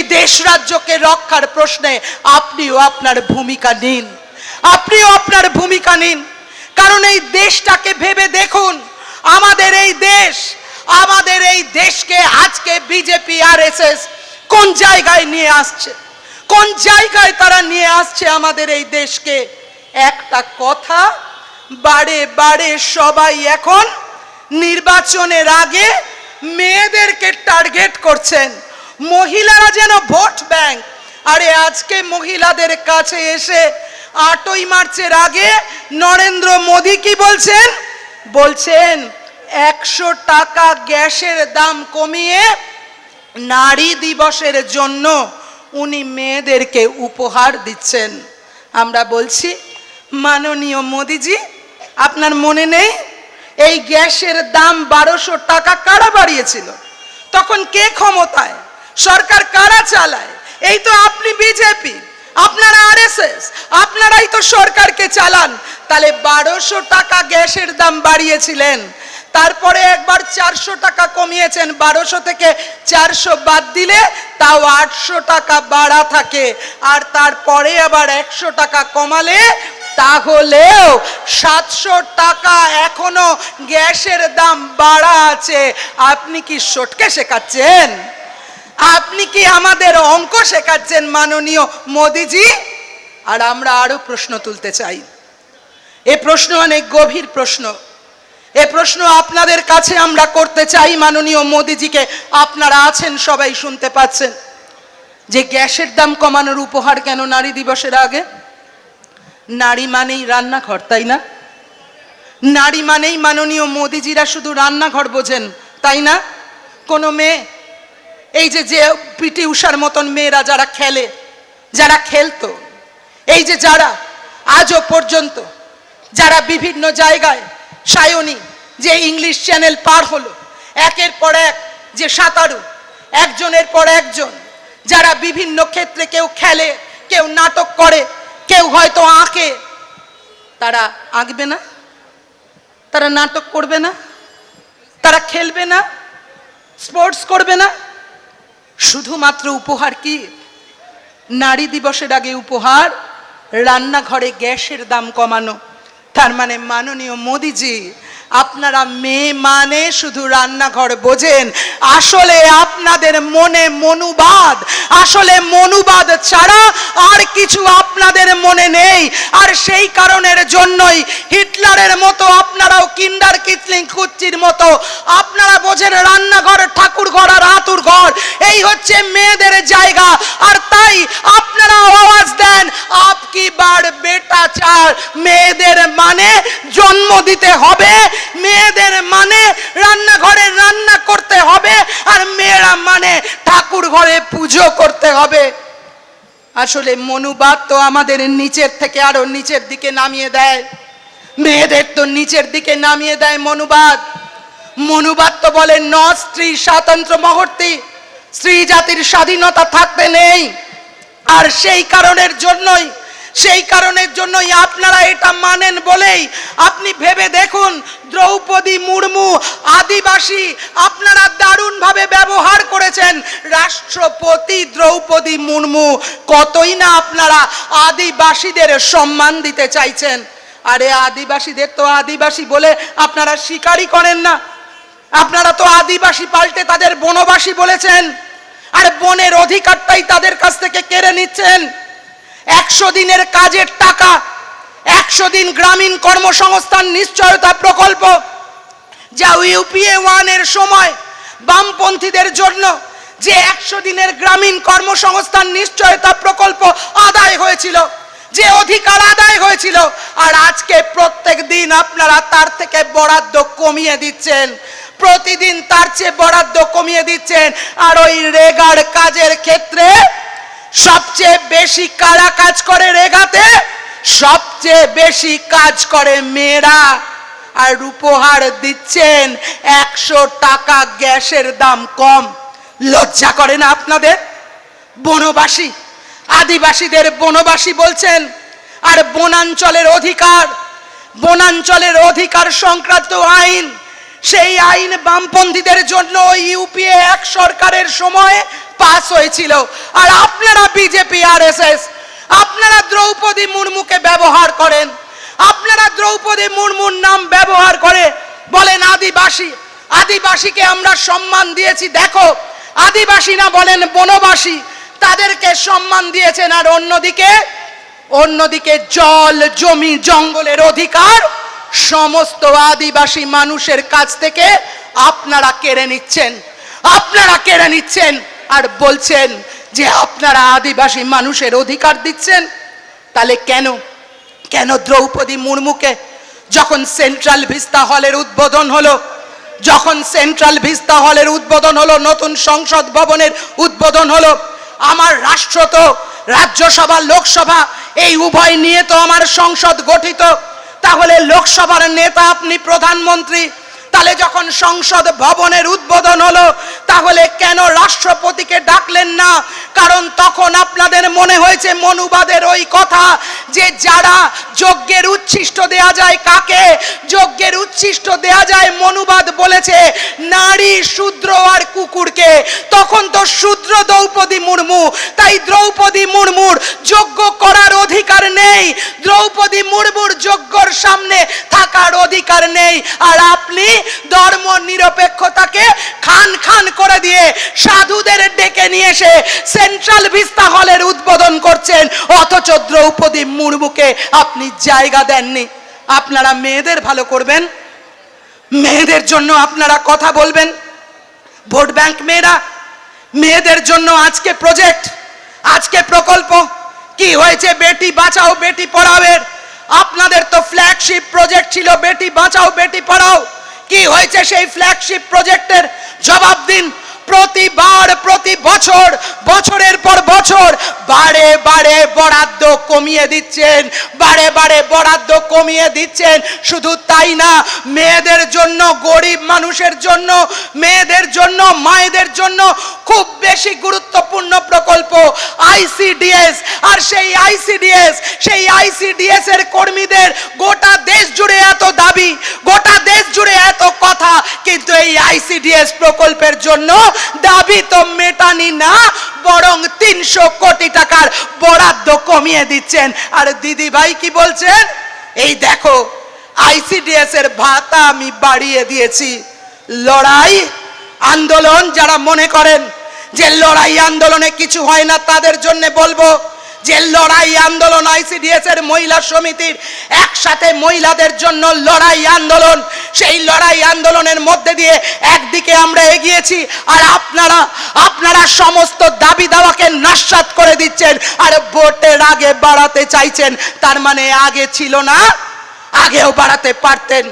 এই দেশ রাজ্যকে রক্ষার প্রশ্নে আপনিও আপনার ভূমিকা নিন। আপনিও আপনার ভূমিকা নিন। কারণ এই দেশটাকে ভেবে দেখুন, আমাদের এই দেশ, আমাদের এই দেশকে আজকে বিজেপি আর এস কোন জায়গায় নিয়ে আসছে? কোন জায়গায় তারা নিয়ে আসছে আমাদের এই দেশকে? একটা কথা, বারে বারে সবাই এখন নির্বাচনের আগে মেয়েদেরকে টার্গেট করছেন। মহিলারা যেন ভোট ব্যাংক। আরে আজকে মহিলাদের কাছে এসে আটই মার্চের আগে নরেন্দ্র মোদী কি বলছেন? বলছেন, একশো টাকা গ্যাসের দাম কমিয়ে নারী দিবসের জন্য উনি মেয়েদেরকে উপহার দিচ্ছেন। আমরা বলছি, মাননীয় মোদিজি, আপনার মনে নেই? এই গ্যাসের দাম বারোশো টাকা কারা বাড়িয়েছিল? তখন কে ক্ষমতায়? সরকার কারা চালায়? এই তো আপনি বিজেপি আপনারা আরএসএস আপনারাই তো সরকারকে চালান। তাহলে বারোশো টাকা গ্যাসের দাম বাড়িয়েছিলেন। তারপরে একবার চারশো টাকা কমিয়েছেন। বারোশো থেকে চারশো বাদ দিলে তাও আটশো টাকা বাড়া থাকে। আর তারপরে আবার একশো টাকা কমালে তাহলেও সাতশো টাকা এখনও গ্যাসের দাম বাড়া আছে। আপনি কি সটকে শেখাচ্ছেন আপনি কি আমাদের অঙ্ক শেখাচ্ছেন, মাননীয় মোদিজি? আর আমরা আরও প্রশ্ন তুলতে চাই। এ প্রশ্ন অনেক গভীর প্রশ্ন। এ প্রশ্ন আপনাদের কাছে আমরা করতে চাই, মাননীয় মোদিজিকে। আপনারা আছেন, সবাই শুনতে পাচ্ছেন। যে গ্যাসের দাম কমানোর উপহার কেন নারী দিবসের আগে? নারী মানেই রান্নাঘর, তাই না? নারী মানেই মাননীয় মোদিজিরা শুধু রান্নাঘর বোঝেন, তাই না? কোনো মেয়ে এই যে যে পিটি উষার মতন মেয়েরা যারা খেলে, যারা খেলতো, এই যে যারা আজও পর্যন্ত যারা বিভিন্ন জায়গায় সায়নী যে ইংলিশ চ্যানেল পার হলো, একের পর এক যে সাঁতারু, একজনের পর একজন, যারা বিভিন্ন ক্ষেত্রে কেউ খেলে, কেউ নাটক করে, কেউ হয়তো আঁকে, তারা আঁকবে না? তারা নাটক করবে না? তারা খেলবে না? স্পোর্টস করবে না? শুধুমাত্র উপহার কি? নারী দিবসের আগে উপহার, রান্নাঘরে গ্যাসের দাম কমানো। তার মানে মাননীয় মোদিজি, আপনারা মেয়ে মানে শুধু রান্নাঘর বোঝেন। আসলে আপনাদের মনে মনুবাদ, আসলে মনুবাদ ছাড়া আর কিছু আপনাদের আর সেই কারণের জন্যই হিটলারের মতো আপনারাও কিন্ডার কিতলিং কুচ্চির মতো, আপনারা বোঝেন রান্নাঘর ঠাকুর ঘর আর আতুর ঘর এই হচ্ছে মেয়েদের জায়গা। আর তাই আপনারা আওয়াজ দেন আপকি বার বেটা চার, মেয়েদের মানে জন্ম দিতে হবে, মেয়েদের মানে রান্নাঘরে রান্না করতে হবে, আর মেয়েরা মানে ঠাকুর ঘরে পুজো করতে হবে। আসলে মনুবাদ তো আমাদের নিচের থেকে আরও নিচের দিকে নামিয়ে দেয়। মেয়েদের তো নিচের দিকে নামিয়ে দেয় মনুবাদ মনুবাদ তো বলে, ন, স্ত্রী, স্বাতন্ত্র মহর্তি স্ত্রী জাতির স্বাধীনতা থাকতে নেই। আর সেই কারণের জন্যই সেই কারণের জন্যই আপনারা এটা মানেন বলেই আপনি ভেবে দেখুন, দ্রৌপদী মুর্মু আদিবাসী আপনারা দারুণভাবে ব্যবহার করেছেন। রাষ্ট্রপতি দ্রৌপদী মুর্মু কতই না আপনারা আদিবাসীদের সম্মান দিতে চাইছেন। আরে আদিবাসীদের তো আদিবাসী বলে আপনারা স্বীকারই করেন না। আপনারা তো আদিবাসী পাল্টে তাদের বনবাসী বলেছেন। আর বনের অধিকারটাই তাদের কাছ থেকে কেড়ে নিচ্ছেন। একশো দিনের কাজের টাকা, একশো দিন গ্রামীণ কর্মসংস্থান নিশ্চয়তা প্রকল্প, যা ইউপিএ ওয়ানের সময় বামপন্থীদের জন্য যে একশো দিনের গ্রামীণ কর্মসংস্থান নিশ্চয়তা প্রকল্প আদায় হয়েছিল, যে অধিকার আদায় হয়েছিল, আর আজকে প্রত্যেক দিন আপনারা তার থেকে বরাদ্দ কমিয়ে দিচ্ছেন। প্রতিদিন তার চেয়ে বরাদ্দ কমিয়ে দিচ্ছেন, আর ওই রেগার কাজের ক্ষেত্রে সবচেয়ে বেশি কারা কাজ করে রেগাতে? সবচেয়ে বেশি কাজ করে মেয়েরা। আর উপহার দিচ্ছেন একশো টাকা গ্যাসের দাম কম। লজ্জা করে না আপনাদের? বনবাসী, আদিবাসীদের বনবাসী বলছেন, আর বনাঞ্চলের অধিকার বনাঞ্চলের অধিকার সংক্রান্ত আইন, সেই আইন বামপন্থীদের জন্য ইউপিএ এক সরকারের সময় পাস হয়েছিল। আর আপনারা বিজেপি আর আপনারা দ্রৌপদী মুর্মুকে ব্যবহার করেন। আপনারা দ্রৌপদী মুর্মুর নাম ব্যবহার করে বলেন, আদিবাসী, আদিবাসীকে আমরা সম্মান দিয়েছি। দেখো আদিবাসী না বলেন, বনবাসী, তাদেরকে সম্মান দিয়েছেন। আর অন্যদিকে অন্যদিকে, জল, জমি, জঙ্গলের অধিকার, সমস্ত আদিবাসী মানুষের কাছ থেকে আপনারা কেড়ে নিচ্ছেন। আপনারা কেড়ে নিচ্ছেন। আর বলছেন যে আপনারা আদিবাসী মানুষের অধিকার দিচ্ছেন? তাহলে কেন? কেন দ্রৌপদী মুর্মুকে যখন সেন্ট্রাল ভিস্তা হলের উদ্বোধন হলো, যখন সেন্ট্রাল ভিস্তা হলের উদ্বোধন হলো, নতুন সংসদ ভবনের উদ্বোধন হলো, আমার রাষ্ট্র তো, রাজ্যসভা, লোকসভা, এই উভয় নিয়ে তো আমার সংসদ গঠিত। তাহলে লোকসভার নেতা আপনি প্রধানমন্ত্রী তাহলে যখন সংসদ ভবনের উদ্বোধন হলো, তাহলে কেন রাষ্ট্রপতিকে ডাকলেন না? কারণ তখন আপনাদের মনে হয়েছে মনুবাদের ওই কথা যে যারা যজ্ঞের উচ্ছিষ্ট দেয়া যায় কাকে? যজ্ঞের উচ্ছিষ্ট দেয়া যায় মনুবাদ বলেছে, নারী শূদ্র আর কুকুরকে। তখন তো শূদ্র দ্রৌপদী মুর্মু, তাই দ্রৌপদী মুর্মুর যোগ্য করার অধিকার নেই। দ্রৌপদী মুর্মুর যোগ্যর সামনে অধিকার নেই। আর আপনি ধর্ম নিরপেক্ষতাকে খান খান করে দিয়ে সাধুদের ডেকে নিয়ে এসে সেন্ট্রাল ভিস্তা হলের উদ্বোধন করছেন। অথচ দ্রৌপদী মুর্মুকে আপনি জায়গা দেননি। আপনারা মেয়েদের ভালো করবেন। মেয়েদের জন্য আপনারা কথা বলবেন। ভোট ব্যাংক মেয়েরা, মেয়েদের জন্য আজকে প্রজেক্ট আজকে প্রকল্প। কি হয়েছে? বেটি বাঁচাও, বেটি পড়াওয়ের আপনাদের তো ফ্ল্যাগশিপ প্রজেক্ট ছিল, বেটি বাঁচাও, বেটি পড়াও। কি হয়েছে সেই ফ্ল্যাগশিপ প্রজেক্টের জবাব দিন। প্রতিবার, প্রতি বছর, বছরের পর বছর বারে বারে বরাদ্দ কমিয়ে দিচ্ছেন, বারে বারে বরাদ্দ কমিয়ে দিচ্ছেন। শুধু তাই না, মেয়েদের জন্য, গরিব মানুষের জন্য, মেয়েদের জন্য, মায়েদের জন্য খুব বেশি গুরুত্বপূর্ণ প্রকল্প আইসিডিএস। আর সেই আইসিডিএস সেই আইসিডিএস এর কর্মীদের গোটা দেশ জুড়ে এত দাবি গোটা দেশ জুড়ে এত কথা কিন্তু এই আইসিডিএস প্রকল্পের জন্য দাবি তো মেটানি না, বরং তিনশো কোটি টাকার বরাদ্দ কমিয়ে দিচ্ছেন। আর দিদি ভাই কি বলছেন? এই দেখো আইসিডিএস এর ভাতা আমি বাড়িয়ে দিয়েছি। লড়াই, আন্দোলন, যারা মনে করেন যে লড়াই আন্দোলনে কিছু হয় না, তাদের জন্য বলব যে লড়াই আন্দোলন আইসিডিএস এর মহিলা সমিতির একসাথে মহিলাদের জন্য লড়াই আন্দোলন, সেই লড়াই আন্দোলনের মধ্যে দিয়ে একদিকে আমরা এগিয়েছি, আর আপনারা আপনারা সমস্ত দাবি দাওয়াকে নাস্বাত করে দিচ্ছেন, আর ভোটের আগে বাড়াতে চাইছেন, তার মানে আগে ছিল না, আগেও বাড়াতে পারতেন।